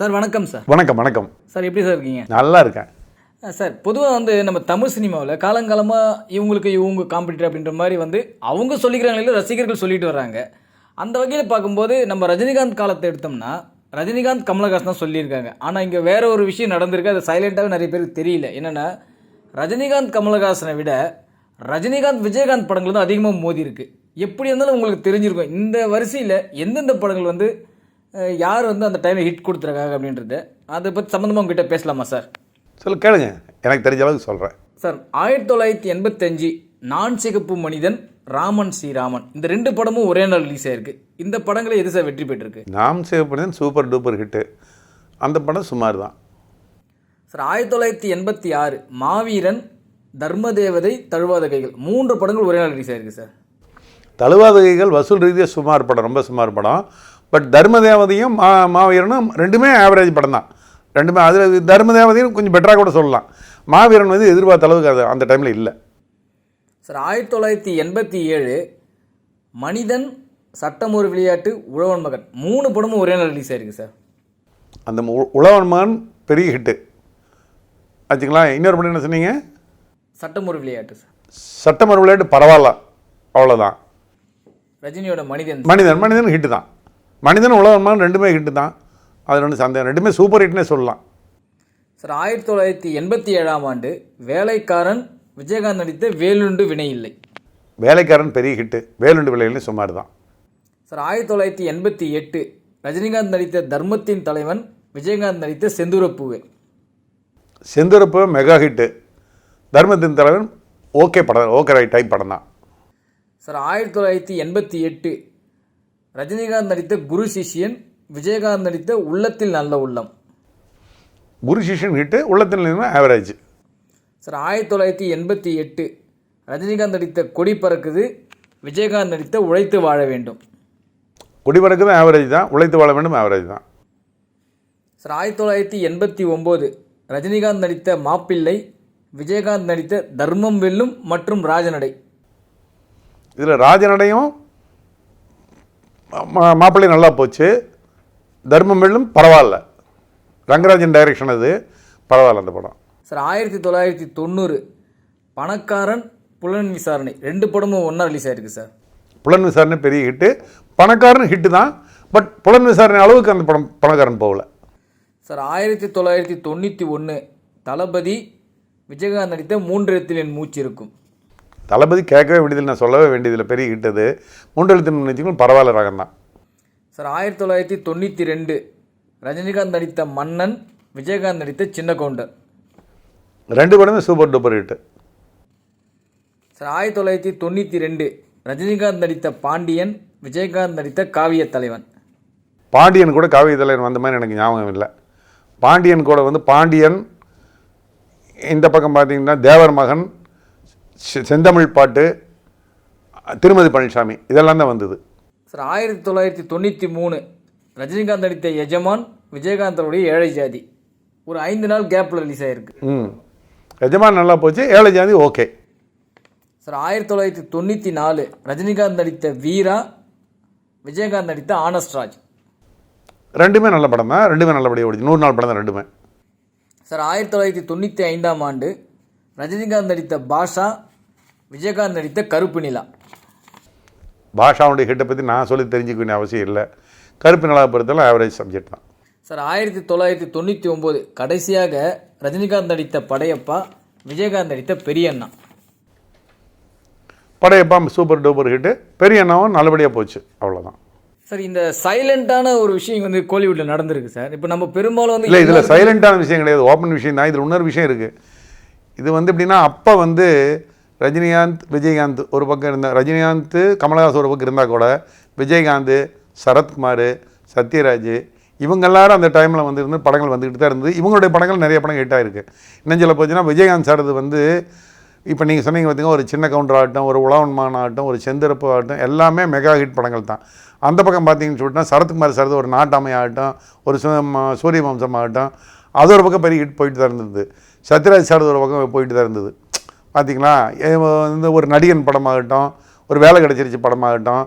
Sir வணக்கம் sir. வணக்கம் வணக்கம். சார் எப்படி சார் இருக்கீங்க? நல்லா இருக்கேன் சார் பொதுவாக வந்து நம்ம தமிழ் சினிமாவில் காலங்காலமாக இவங்களுக்கு இவங்க காம்படிட்டர் அப்படின்ற மாதிரி வந்து அவங்க சொல்லிக்கிறாங்க இல்லை ரசிகர்கள் சொல்லிட்டு வர்றாங்க. அந்த வகையில் பார்க்கும்போது நம்ம ரஜினிகாந்த் காலத்தை எடுத்தோம்னா ரஜினிகாந்த் கமலஹாசன் தான் சொல்லியிருக்காங்க. ஆனால் இங்கே வேற ஒரு விஷயம் நடந்திருக்கு. அது சைலண்ட்டாகவே நிறைய பேருக்கு தெரியல. என்னென்னா ரஜினிகாந்த் கமலஹாசனை விட ரஜினிகாந்த் விஜயகாந்த் படங்கள் தான் அதிகமாக மோதி இருக்கு எப்படி இருந்தாலும் உங்களுக்கு தெரிஞ்சிருக்கும். இந்த வரிசையில் எந்தெந்த படங்கள் வந்து யார் வந்து அந்த டைமில் ஹிட் கொடுத்துருக்காங்க அப்படின்றது அதை பற்றி சம்மந்தமாக உங்ககிட்ட பேசலாமா சார் சொல்லு கேளுங்க. எனக்கு தெரிஞ்ச அளவுக்கு சொல்கிறேன் சார் ஆயிரத்தி தொள்ளாயிரத்தி எண்பத்தஞ்சு நான் சிகப்பு மனிதன் ராமன் ஸ்ரீராமன். இந்த ரெண்டு படமும் ஒரே நாள் ரிலீஸ் ஆயிருக்கு. இந்த படங்களை எது சார் வெற்றி பெற்றிருக்கு? நாம் சிவப்படிதான் சூப்பர் டூப்பர் ஹிட்டு அந்த படம் சுமார் தான் சார் ஆயிரத்தி தொள்ளாயிரத்தி எண்பத்தி ஆறு மாவீரன் தர்மதேவதை தழுவாத கைகள். மூன்று படங்கள் ஒரே நாள் ரிலீஸ் ஆயிருக்கு சார் தழுவாதகைகள் வசூல் ரீதியாக சுமார் படம் ரொம்ப சுமார் படம். பட் தர்மதேவதையும் மா மாவீரனும் ரெண்டுமே ஆவரேஜ் படம் தான். ரெண்டுமே அதில் தர்மதேவதையும் கொஞ்சம் பெட்டராக கூட சொல்லலாம். மாவீரன் வந்து எதிர்பார்த்த அளவுக்கு அது அந்த டைமில் இல்லை. சார் ஆயிரத்தி தொள்ளாயிரத்தி எண்பத்தி ஏழு மனிதன் சட்டம் ஒரு விளையாட்டு உழவன் மகன். மூணு படமும் ஒரே நாள் ரிலீஸ் ஆயிருக்கு சார். அந்த உழவன் மகன் பெரிய ஹிட்டு ஆச்சுங்களா? இன்னொரு படம் என்ன சொன்னீங்க? சட்டம் ஒரு விளையாட்டு சார். சட்டமன்ற விளையாட்டு பரவாயில்ல. அவ்வளோதான் ரஜினியோட மனிதன். மனிதன் மனிதன் ஹிட்டு தான். மனிதன் உலகம் மகன் ரெண்டுமே ஹிட்டு தான் அது ஒன்றும் சந்தேகம். ரெண்டுமே சூப்பர் ஹிட்னே சொல்லலாம். சார் ஆயிரத்தி தொள்ளாயிரத்தி எண்பத்தி ஏழாம் ஆண்டு வேலைக்காரன் விஜயகாந்த் நடித்த வேலுண்டு வினை இல்லை. வேலைக்காரன் பெரிய ஹிட்டு. வேலுண்டு விலையிலும் சுமார் தான் சார் ஆயிரத்தி தொள்ளாயிரத்தி எண்பத்தி எட்டு ரஜினிகாந்த் நடித்த தர்மத்தின் தலைவன் விஜயகாந்த் நடித்த செந்தூரப்பூவே. செந்துரப்பு mega hit. தர்மத்தின் தலைவன் ஓகே படம் ஓகே ரைட் டைப் படம் தான் சார் ஆயிரத்தி தொள்ளாயிரத்தி எண்பத்தி எட்டு ரஜினிகாந்த் நடித்த குரு சிஷ்யன் விஜயகாந்த் நடித்த உள்ளத்தில் நல்ல உள்ளம். குரு சிஷன் ஹிட்டு உள்ளத்தில் ஆவரேஜ் சார் ஆயிரத்தி தொள்ளாயிரத்தி எண்பத்தி எட்டு ரஜினிகாந்த் நடித்த கொடி பறக்குது விஜயகாந்த் நடித்த உழைத்து வாழ வேண்டும். குடிபறக்கு தான் ஆவரேஜ் தான் உழைத்து வாழ வேண்டும் ஆவரேஜ் தான். சார் ஆயிரத்தி தொள்ளாயிரத்தி எண்பத்தி ஒம்பது ரஜினிகாந்த் நடித்த மாப்பிள்ளை விஜயகாந்த் நடித்த தர்மம் வெல்லும் மற்றும் ராஜநடை இதில் ராஜநடையும் மாப்பிள்ளை நல்லா போச்சு. தர்மம் வெள்ளும் பரவாயில்ல. ரங்கராஜன் டைரக்ஷன் அது. பரவாயில்ல அந்த படம். சார் ஆயிரத்தி தொள்ளாயிரத்தி தொண்ணூறு. பணக்காரன் புலன் விசாரணை. ரெண்டு படமும் ஒன்றா ரிலீஸ் ஆயிருக்கு சார். புலன் விசாரணை பெரிய ஹிட்டு பணக்காரன் ஹிட்டு தான். பட் புலன் விசாரணை அளவுக்கு அந்த படம் பணக்காரன் போகல. சார் ஆயிரத்தி தொள்ளாயிரத்தி தொண்ணூற்றி ஒன்று தளபதி விஜயகாந்த் நடித்த மூன்று இடத்தில் என் மூச்சு இருக்கும். தளபதி கேட்கவே வேண்டியதில்லை நான் சொல்லவே வேண்டியதில்லை பெரிய அது. மூன்றெழுத்து நினைச்சிக்கணும் பரவாயில்ல ரகம் தான் சார் ஆயிரத்தி தொள்ளாயிரத்தி தொண்ணூற்றி ரெண்டு ரஜினிகாந்த் நடித்த மன்னன் விஜயகாந்த் நடித்த சின்ன கவுண்டர் ரெண்டு படமே சூப்பர் டூப்பர் ஹிட்டு சார் ஆயிரத்தி தொள்ளாயிரத்தி தொண்ணூற்றி ரெண்டு ரஜினிகாந்த் நடித்த பாண்டியன் விஜயகாந்த் நடித்த காவிய தலைவன். பாண்டியன் கூட காவிய தலைவன் வந்த மாதிரி எனக்கு ஞாபகம் இல்லை. பாண்டியன் கூட வந்து பாண்டியன் இந்த பக்கம் பார்த்தீங்கன்னா தேவர் மகன் செந்தமிழ் பாட்டு திருமதி பழனிசாமி இதெல்லாம் தான் வந்தது. சார் ஆயிரத்தி தொள்ளாயிரத்தி தொண்ணூற்றி மூணு ரஜினிகாந்த் நடித்த எஜமான் விஜயகாந்தருடைய ஏழை ஜாதி. ஒரு ஐந்து நாள் கேப்பில் ரிலீஸ் ஆயிருக்கு. ம். எஜமான் நல்லா போச்சு ஏழை ஜாதி ஓகே. சார் ஆயிரத்தி தொள்ளாயிரத்தி தொண்ணூற்றி நாலு ரஜினிகாந்த் நடித்த வீரா விஜயகாந்த் நடித்த ஆனஸ்ட்ராஜ். ரெண்டுமே நல்ல படம் தான் ரெண்டுமே நல்லபடியாக ஓடிச்சு. நூறு நாள் படம் தான் ரெண்டுமே. சார் ஆயிரத்தி தொள்ளாயிரத்தி தொண்ணூற்றி ஐந்தாம் ஆண்டு ரஜினிகாந்த் நடித்த பாஷா விஜயகாந்த் நடித்த கருப்பு நிலா. பாஷாவுடைய ஹிட்டை பற்றி நான் சொல்லி தெரிஞ்சுக்க வேண்டிய அவசியம் இல்லை. கருப்பு நிலா பொறுத்தவரை ஆவரேஜ் சப்ஜெக்ட் தான். சார் ஆயிரத்தி தொள்ளாயிரத்தி தொண்ணூற்றி ஒம்பது கடைசியாக ரஜினிகாந்த் நடித்த படையப்பா விஜயகாந்த் நடித்த Periyanna. Padayappa super duper hit பெரிய அண்ணாவும் நல்லபடியாக போச்சு அவ்வளோதான் சார் இந்த சைலண்டான ஒரு விஷயம் வந்து கோலிவுட்டில் நடந்திருக்கு சார். இப்போ நம்ம பெரும்பாலும் வந்து இல்லை இதில் சைலண்டான விஷயம் கிடையாது. ஓப்பன் விஷயம் தான். இதில் இன்னொரு விஷயம் இருக்குது இது வந்து எப்படின்னா அப்போ வந்து ரஜினிகாந்த் விஜயகாந்த் ஒரு பக்கம் இருந்தால் ரஜினிகாந்த் கமலஹாசன் ஒரு பக்கம் இருந்தால் கூட விஜயகாந்த் சரத்குமார் சத்யராஜ் இவங்க எல்லாரும் அந்த டைமில் வந்து இருந்து படங்கள் வந்துக்கிட்டு தான் இருந்தது. இவங்களுடைய படங்கள் நிறைய படம் ஹிட் இருக்குது இன்னும் சொல்ல போச்சுன்னா விஜயகாந்த் சாரது வந்து இப்போ நீங்கள் சொன்னீங்க பார்த்திங்க ஒரு சின்ன கவுண்டர் ஆகட்டும் ஒரு உழவன்மான் ஆகட்டும் ஒரு செந்திரப்பு ஆகட்டும் எல்லாமே மெகா ஹிட் படங்கள் தான். அந்த பக்கம் பார்த்தீங்கன்னு சொல்லிட்டா சரத்குமார் சார்து ஒரு நாட்டாமை ஆகட்டும் ஒரு சு- சூரிய வம்சம் ஆகட்டும் அது ஒரு பக்கம் பெரிய ஹிட் போயிட்டு தான் இருந்தது. சத்யராஜ் சாரது ஒரு பக்கம் போயிட்டு தான் இருந்தது. பார்த்திங்களா இந்த ஒரு நடிகன் படமாகட்டும் ஒரு வேலை கிடைச்சிருச்சு படமாகட்டும்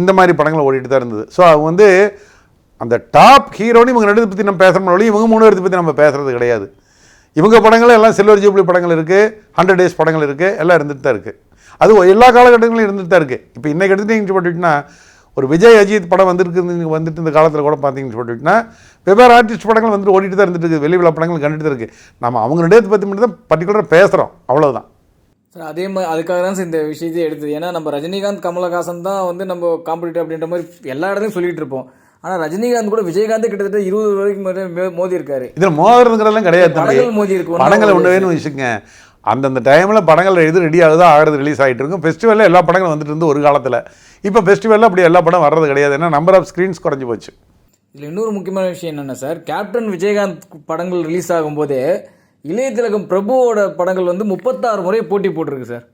இந்த மாதிரி படங்கள் ஓடிட்டு தான் இருந்தது. ஸோ அவங்க வந்து அந்த டாப் ஹீரோன்னு இவங்க ரெண்டு பற்றி நம்ம பேசுகிறோம் ஒழிய இவங்க மூணு பேர்த்தை பற்றி நம்ம பேசுகிறது கிடையாது. இவங்க படங்கள் எல்லாம் சில்வர் ஜூப்ளி படங்கள் இருக்குது ஹண்ட்ரட் டேஸ் படங்கள் இருக்குது எல்லாம் இருந்துகிட்டு தான் இருக்குது அது எல்லா காலகட்டங்களும் இருந்துட்டு தான் இருக்குது இப்போ இன்றைக்கி எடுத்துட்டீங்கன்னு போட்டுக்கிட்டா ஒரு விஜய் அஜித் படம் வந்திருக்கு வந்துட்டு இந்த காலத்தில் கூட பார்த்தீங்கன்னு சொல்லிட்டுனா வெவ்வேறு ஆர்டிஸ்ட் படங்கள் வந்துட்டு ஓடிட்டு தான் இருந்துட்டு இருக்குது. வெளி விழா படங்கள் கண்டுட்டு தான் இருக்குது நம்ம அவங்க ரெண்டு பற்றி மட்டும் தான் பர்டிகுலராக பேசுகிறோம் அவ்வளோதான் சார் அதே மாதிரி அதுக்காக தான் சார் இந்த விஷயத்தையே எடுத்தது. ஏன்னா நம்ம ரஜினிகாந்த் கமலஹாசன் தான் வந்து நம்ம காம்படிட்டர் அப்படின்ற மாதிரி எல்லா இடத்துலையும் சொல்லிட்டு இருப்போம். ஆனால் ரஜினிகாந்த் கூட விஜயகாந்த் கிட்டத்தட்ட இருபது வரைக்கும் மோதி இருக்காரு இதில் மோதுறதுங்கிறதெல்லாம் கிடையாது மோதி இருக்கு படங்களை ஒன்று வேணும் வச்சுக்கோங்க. அந்தந்த டைமில் படங்கள் எது ரெடி ஆகுதோ ஆகிறது ரிலீஸ் ஆகிட்டு இருக்கும். ஃபெஸ்டிவலில் எல்லா படங்களும் வந்துட்டு இருந்து ஒரு காலத்தில். இப்போ ஃபெஸ்டிவலில் அப்படி எல்லா படம் வர்றது கிடையாது. ஏன்னா நம்பர் ஆஃப் ஸ்க்ரீன்ஸ் குறைஞ்சி போச்சு. இதில் இன்னொரு முக்கியமான விஷயம் என்னென்னா சார் கேப்டன் விஜயகாந்த் படங்கள் ரிலீஸ் ஆகும்போதே இளைய திலகம் பிரபுவோட படங்கள் வந்து முப்பத்தாறு முறை போட்டி போட்டிருக்கு சார்.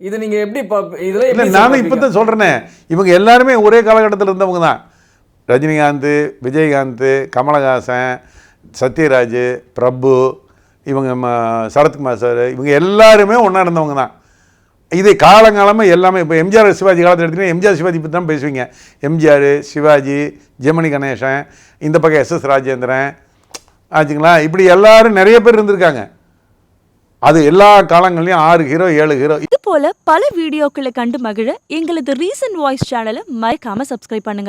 இதை நீங்கள் எப்படி பார்ப்ப இதெல்லாம் இல்லை நானும் இப்போ? தான் சொல்கிறேனே இவங்க எல்லாருமே ஒரே காலகட்டத்தில் இருந்தவங்க தான். ரஜினிகாந்த் விஜயகாந்த் கமலஹாசன் சத்யராஜ் பிரபு இவங்க சரத்குமார் சார் இவங்க எல்லாருமே ஒன்றா இருந்தவங்க தான். இது காலங்காலமாக எல்லாமே இப்போ எம்ஜிஆர் சிவாஜி காலத்தில் எடுத்தீங்கன்னா எம்ஜிஆர் சிவாஜி பற்றி தான் பேசுவீங்க. எம்ஜிஆர் சிவாஜி ஜெமினி கணேசன் இந்த பக்கம் எஸ் எஸ் ராஜேந்திரன் ஆச்சுங்களா? இப்படி எல்லாரும் நிறைய பேர் இருந்திருக்காங்க. அது எல்லா காலங்கள்லையும் ஆறு ஹீரோ ஏழு ஹீரோ. இது போல பல வீடியோக்களை கண்டு மகிழ எங்களது ரீசன்ட் வாய்ஸ் சேனலை மறக்காம சப்ஸ்கிரைப் பண்ணுங்க.